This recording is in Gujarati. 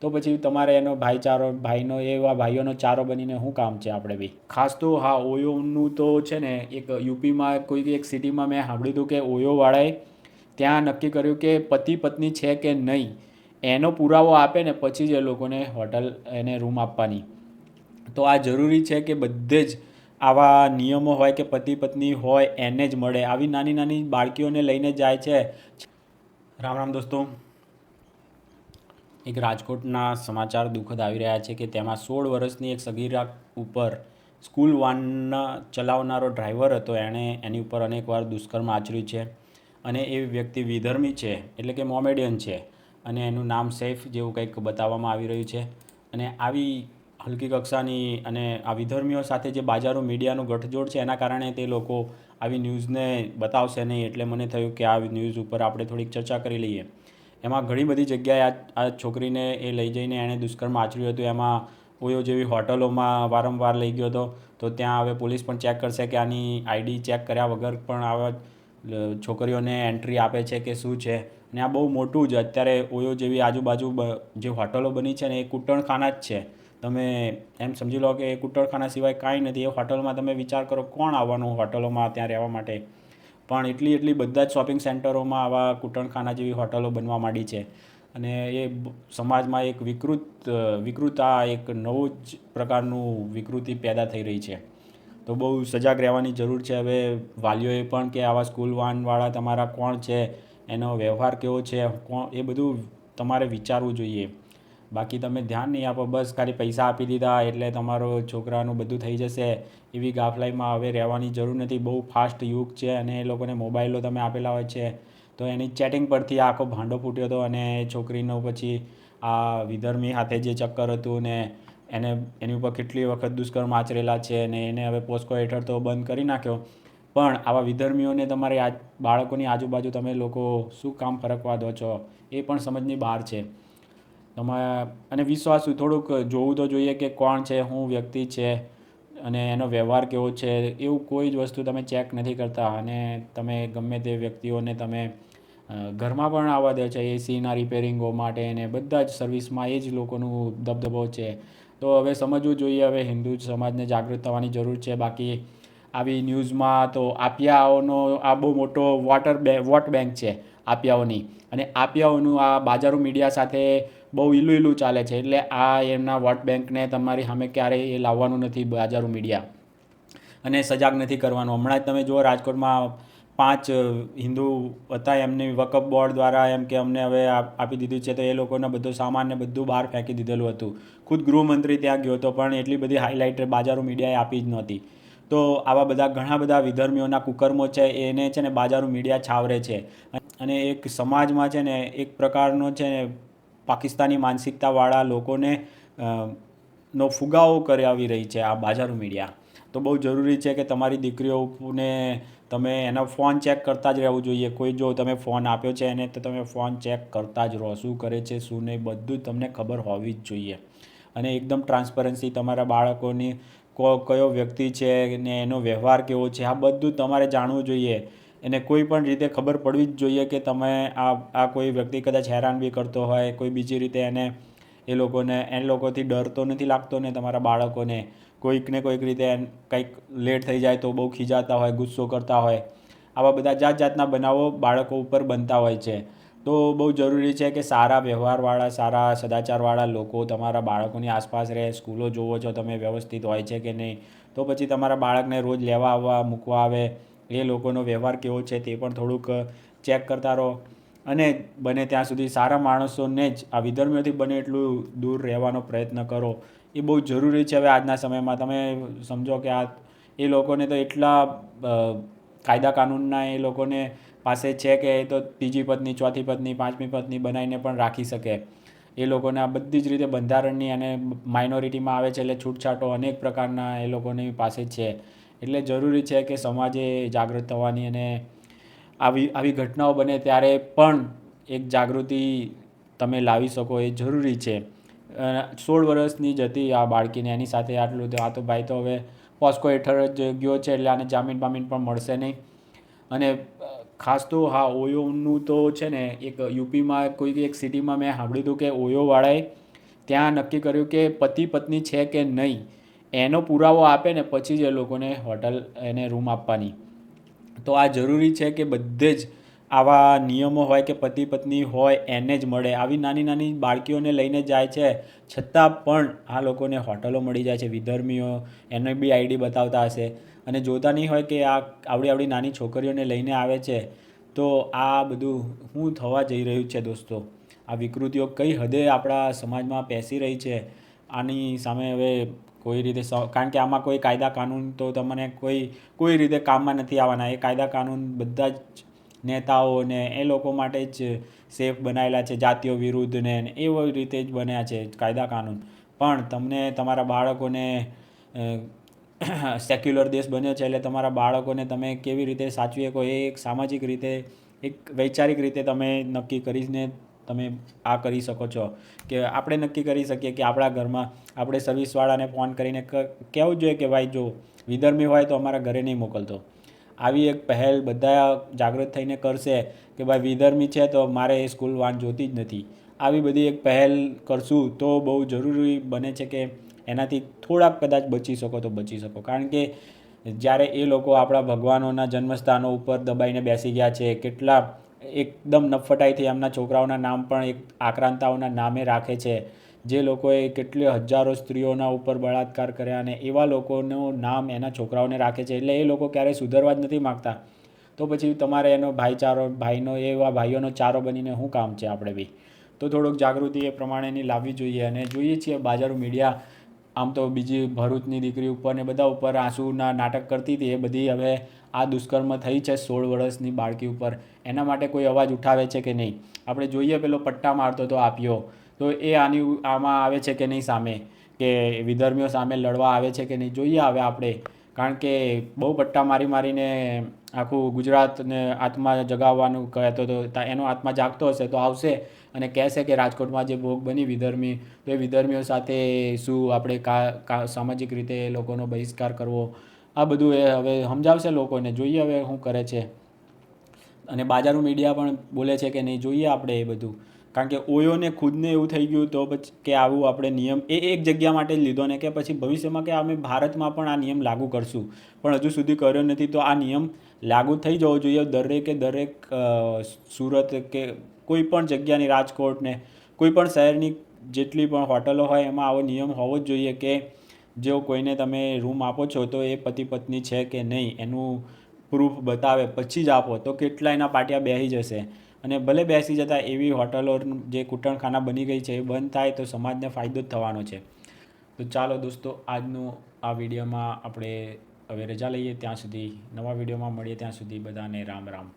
તો પછી તમારે એનો ભાઈચારો, ભાઈનો એવા ભાઈઓનો ચારો બનીને શું કામ છે આપણે બી? ખાસ તો હા, ઓયોનું તો છે ને, એક યુપીમાં કોઈ એક સિટીમાં મેં સાંભળ્યું હતું કે ઓયોવાળાએ ત્યાં નક્કી કર્યું કે પતિ પત્ની છે કે નહીં, એનો પુરાવો આપે ને પછી જ એ લોકોને હોટલ એને રૂમ આપવાની. તો આ જરૂરી છે કે બધે જ આવા નિયમો હોય કે પતિ પત્ની હોય એને જ મળે. આવી નાની નાની બાળકીઓને લઈને જાય છે. રામ રામ દોસ્તો. એક રાજકોટના સમાચાર દુઃખદ આવી રહ્યા છે કે તેમાં સોળ વર્ષની એક સગીરા ઉપર સ્કૂલ વાનના ચલાવનારો ડ્રાઈવર હતો. એણે એની ઉપર અનેકવાર દુષ્કર્મ આચર્યું છે અને એ વ્યક્તિ વિધર્મી છે, એટલે કે મોમેડિયન છે અને એનું નામ સૈફ જેવું કંઈક બતાવવામાં આવી રહ્યું છે. અને આવી હલકી કક્ષાની અને આ વિધર્મીઓ સાથે જે બાજારો મીડિયાનું ગઠજોડ છે, એના કારણે તે લોકો આવી ન્યૂઝને બતાવશે નહીં. એટલે મને થયું કે આ ન્યૂઝ ઉપર આપણે થોડીક ચર્ચા કરી લઈએ. એમાં ઘણી બધી જગ્યાએ આ છોકરીને એ લઈ જઈને એણે દુષ્કર્મ આચર્યું હતું. એમાં ઓયો જેવી હોટલોમાં વારંવાર લઈ ગયો હતો. તો ત્યાં હવે પોલીસ પણ ચેક કરશે કે આની આઈડી ચેક કર્યા વગર પણ આવા છોકરીઓને એન્ટ્રી આપે છે કે શું છે. અને આ બહુ મોટું જ અત્યારે ઓયો જેવી આજુબાજુ જે હોટલો બની છે ને એ કૂટણખાના જ છે. તમે એમ સમજી લો કે એ કૂટણખાના સિવાય કાંઈ નથી. એ હોટલમાં તમે વિચાર કરો કોણ આવવાનું હોટલોમાં ત્યાં રહેવા માટે. પણ એટલી એટલી બધા જ શોપિંગ સેન્ટરોમાં આવા કૂટણખાના જેવી હોટલો બનવા માંડી છે. અને એ સમાજમાં એક વિકૃત વિકૃત આ એક નવું જ પ્રકારનું વિકૃતિ પેદા થઈ રહી છે. તો બહુ સજાગ રહેવાની જરૂર છે. હવે વાલીઓએ પણ કે આવા સ્કૂલ વાનવાળા તમારા કોણ છે? એનો વ્યવહાર કેવો છે? કોણ, એ બધું તમારે વિચારવું જોઈએ. બાકી તમે ધ્યાન નહીં આપો, બસ ખાલી પૈસા આપી દીધા એટલે તમારો છોકરાનું બધું થઈ જશે. એવી ગાફલાઈમાં હવે રહેવાની જરૂર નથી. બહુ ફાસ્ટ યુગ છે અને એ લોકોને મોબાઈલો તમે આપેલા હોય છે. તો એની ચેટિંગ પરથી આખો ભાંડો ફૂટ્યો હતો અને છોકરીનો પછી આ વિધર્મી હાથે જે ચક્કર હતું ને એને, એની ઉપર કેટલી વખત દુષ્કર્મ આચરેલા છે ને એને હવે પોસ્કો હેઠળ તો બંધ કરી નાખ્યો. પણ આવા વિધર્મીઓને તમારી આ બાળકોની આજુબાજુ તમે લોકો શું કામ ફરકવા દો છો એ પણ સમજની બહાર છે. તમારે અને વિશ્વાસુ થોડુંક જોવું તો જોઈએ કે કોણ છે શું વ્યક્તિ છે અને એનો વ્યવહાર કેવો છે, એવું કોઈ જ વસ્તુ તમે ચેક નથી કરતા અને તમે ગમે તે વ્યક્તિઓને તમે ઘરમાં પણ આવવા દે છે એસીના રિપેરિંગો માટે ને બધા જ સર્વિસમાં એ જ લોકોનું દબદબો છે. તો હવે સમજવું જોઈએ, હવે હિન્દુ સમાજને જાગૃત થવાની જરૂર છે. બાકી આવી ન્યૂઝમાં તો આપિયાઓનો આ બહુ મોટો વોટર બે વોટ બેંક છે, આપિયાઓની. અને આપિયાઓનું આ બાજારો મીડિયા સાથે બહુ ઈલું ઈલું ચાલે છે એટલે આ એમના વોટ બેંકને તમારી સામે ક્યારેય એ લાવવાનું નથી બાજારું મીડિયા. અને સજાગ નથી કરવાનું. હમણાં જ તમે જુઓ રાજકોટમાં પાંચ હિન્દુ હતા એમને વકફ બોર્ડ દ્વારા એમ કે અમને હવે આપી દીધું છે તો એ લોકોના બધો સામાન ને બધું બહાર ફેંકી દીધેલું હતું. ખુદ ગૃહમંત્રી ત્યાં ગયો હતો પણ એટલી બધી હાઇલાઇટ બાજારો મીડિયાએ આપી જ નહોતી. તો આવા બધા ઘણા બધા વિધર્મીઓના કુકર્મો છે એને છે ને બાજારો મીડિયા છાવરે છે. અને એક સમાજમાં છે ને એક પ્રકારનો છે ને પાકિસ્તાની માનસિકતાવાળા લોકોને નો ફુગાવો કરાવી રહી છે આ બાજારો મીડિયા. તો બહુ જરૂરી છે કે તમારી દીકરીઓને તમે એનો ફોન ચેક કરતા જ રહેવું જોઈએ. કોઈ જો તમે ફોન આપ્યો છે એને તો તમે ફોન ચેક કરતા જ રહો. શું કરે છે, શું નહીં, બધું તમને ખબર હોવી જ જોઈએ. અને એકદમ ટ્રાન્સપરન્સી તમારા બાળકોની કયો વ્યક્તિ છે ને એનો વ્યવહાર કેવો છે, આ બધું તમારે જાણવું જોઈએ. એને કોઈ પણ રીતે ખબર પડવી જ જોઈએ કે તમે આ આ કોઈ વ્યક્તિ કદાચ હેરાન બી કરતો હોય, કોઈ બીજી રીતે એને એ લોકોને, એ લોકોથી ડર તો નથી લાગતો ને તમારા બાળકોને. કોઈકને કોઈક રીતે કંઈક લેટ થઈ જાય તો બહુ ખીજાતા હોય, ગુસ્સો કરતા હોય. આવા બધા જાત જાતના બનાવો બાળકો ઉપર બનતા હોય છે. તો બહુ જરૂરી છે કે સારા વ્યવહારવાળા, સારા સદાચારવાળા લોકો તમારા બાળકોની આસપાસ રહે, સ્કૂલો જોવો છો તમે વ્યવસ્થિત હોય છે કે નહીં. તો પછી તમારા બાળકને રોજ લેવા આવવા, મૂકવા આવે એ લોકોનો વ્યવહાર કેવો છે તે પણ થોડુંક ચેક કરતા રહો. અને બને ત્યાં સુધી સારા માણસોને જ આ વિધર્મીઓથી બને એટલું દૂર રહેવાનો પ્રયત્ન કરો. એ બહુ જરૂરી છે હવે આજના સમયમાં. તમે સમજો કે આ, એ લોકોને તો એટલા કાયદા કાનૂનના એ લોકોને પાસે છે કે એ તો ત્રીજી પત્ની, ચોથી પત્ની, પાંચમી પત્ની બનાવીને પણ રાખી શકે. એ લોકોને આ બધી જ રીતે બંધારણની અને માઇનોરિટીમાં આવે છે એટલે છૂટછાટો અનેક પ્રકારના એ લોકોની પાસે છે. એટલે જરૂરી છે કે સમાજે જાગૃત થવાની અને આવી આવી ઘટનાઓ બને ત્યારે પણ એક જાગૃતિ તમે લાવી શકો, એ જરૂરી છે. સોળ વર્ષની જ હતી આ બાળકીને, એની સાથે આટલું આ તો ભાઈ તો હવે પોસ્કો હેઠળ જ ગયો છે, એટલે આને જામીન બામીન પણ મળશે નહીં. અને ખાસ તો હા, ઓયોનું તો છે ને, એક યુપીમાં કોઈ એક સિટીમાં મેં સાંભળ્યું હતું કે ઓયોવાળાએ ત્યાં નક્કી કર્યું કે પતિ પત્ની છે કે નહીં. એનો પુરાવો આપે ને પછી જ એ લોકોને હોટલ એને રૂમ આપવાની. તો આ જરૂરી છે કે બધે જ આવા નિયમો હોય કે પતિ પત્ની હોય એને જ મળે. આવી નાની નાની બાળકીઓને લઈને જાય છે. છતાં પણ આ લોકોને હોટલો મળી જાય છે. વિધર્મીઓ એને બી આઈડી બતાવતા હશે. અને જોતા નહીં હોય કે આ આવડી આવડી નાની છોકરીઓને લઈને આવે છે. તો આ બધું હું થવા જઈ રહ્યું છે દોસ્તો. આ વિકૃતિઓ કઈ હદે આપણા સમાજમાં પેસી રહી છે? આની સામે હવે કોઈ રીતે કારણ કે આમાં કોઈ કાયદા કાનૂન તો તમને કોઈ કોઈ રીતે કામમાં નથી આવવાના. એ કાયદા કાનૂન બધા જ નેતાઓ ને એ લોકો માટે જ સેફ બનાવેલા છે, જાતિઓ વિરુદ્ધ ને ને એવી રીતે જ બન્યા છે કાયદા કાનૂન. પણ તમને તમારા બાળકોને સેક્યુલર દેશ બન્યો છે એટલે તમારા બાળકોને તમે કેવી રીતે સાચવી શકો એ એક સામાજિક રીતે, એક વૈચારિક રીતે તમે નક્કી કરીને તમે આ કરી શકો છો. કે આપણે નક્કી કરી શકીએ કે આપણા ઘરમાં આપણે સર્વિસવાળાને ફોન કરીને કહેવું જોઈએ કે ભાઈ જો વિધર્મી હોય તો અમારા ઘરે નહીં મોકલતો. આવી એક પહેલ બધા જાગૃત થઈને કરશે કે ભાઈ વિધર્મી છે તો મારે એ સ્કૂલ વાન જોતી જ નથી. આવી બધી એક પહેલ કરશું તો બહુ જરૂરી બને છે કે એનાથી થોડાક કદાચ બચી શકો તો બચી શકો. કારણ કે જ્યારે એ લોકો આપણા ભગવાનોના જન્મસ્થાનો ઉપર દબાઈને બેસી ગયા છે, કેટલા એકદમ નફટાઈથી એમના છોકરાઓના નામ પણ એક આક્રાંતાઓના નામે રાખે છે. જે લોકોએ કેટલી હજારો સ્ત્રીઓના ઉપર બળાત્કાર કર્યા અને એવા લોકોનું નામ એના છોકરાઓને રાખે છે. એટલે એ લોકો ક્યારેય સુધરવા જ નથી માગતા. તો પછી તમારે એનો ભાઈચારો, ભાઈનો, એવા ભાઈઓનો ચારો બનીને શું કામ છે આપણે બી? તો થોડુંક જાગૃતિ એ પ્રમાણેની લાવવી જોઈએ અને જોઈએ છીએ. બાજારો મીડિયા આમ તો બીજી ભરૂચની દીકરી ઉપર ને બધા ઉપર આંસુના નાટક કરતી હતી, એ બધી હવે આ દુષ્કર્મ થઈ છે સોળ વર્ષની બાળકી ઉપર. એના માટે કોઈ અવાજ ઉઠાવે છે કે નહીં? આપણે જોઈએ પેલો પટ્ટા મારતો તો આપ્યો. તો એ આની આમાં આવે છે કે નહીં સામે? કે વિધર્મીઓ સામે લડવા આવે છે કે નહીં? જોઈએ હવે આપણે. કારણ કે બહુ પટ્ટા મારી મારીને આખું ગુજરાતને આત્મા જગાવવાનું કહેતો હતો એનો આત્મા જાગતો હશે તો આવશે અને કહેશે કે રાજકોટમાં જે ભોગ બની વિધર્મી, તો એ વિધર્મીઓ સાથે શું આપણે કા સામાજિક રીતે એ લોકોનો બહિષ્કાર કરવો? આ બધું એ હવે સમજાવશે લોકોને. જોઈએ હવે શું કરે છે. અને બાજારું મીડિયા પણ બોલે છે કે નહીં, જોઈએ આપણે એ બધું. કારણ કે ઓયોને ખુદને એવું થઈ ગયું તો પછી કે આવું આપણે નિયમ એ એક જગ્યા માટે જ લીધો ને કે પછી ભવિષ્યમાં કે અમે ભારતમાં પણ આ નિયમ લાગુ કરશું. પણ હજુ સુધી કર્યો નથી તો આ નિયમ લાગુ થઈ જવો જોઈએ. દરેકે દરેક સુરત કે કોઈ પણ જગ્યાની રાજકોટને, કોઈ પણ શહેરની જેટલી પણ હોટલો હોય એમાં આવો નિયમ હોવો જ જોઈએ કે જો કોઈને તમે રૂમ આપો છો તો એ પતિ પત્ની છે કે નહીં એનું પ્રૂફ બતાવે, પછી જ આપો. તો કેટલા એના પાટિયા બેસી જશે. અને ભલે બેસી જતા એવી હોટલો જે કૂટણખાના બની ગઈ છે, એ બંધ થાય તો સમાજને ફાયદો જ થવાનો છે. તો ચાલો દોસ્તો, આજનું આ વિડીયોમાં આપણે હવે રજા લઈએ ત્યાં સુધી. નવા વિડીયોમાં મળીએ ત્યાં સુધી બધાને રામ રામ.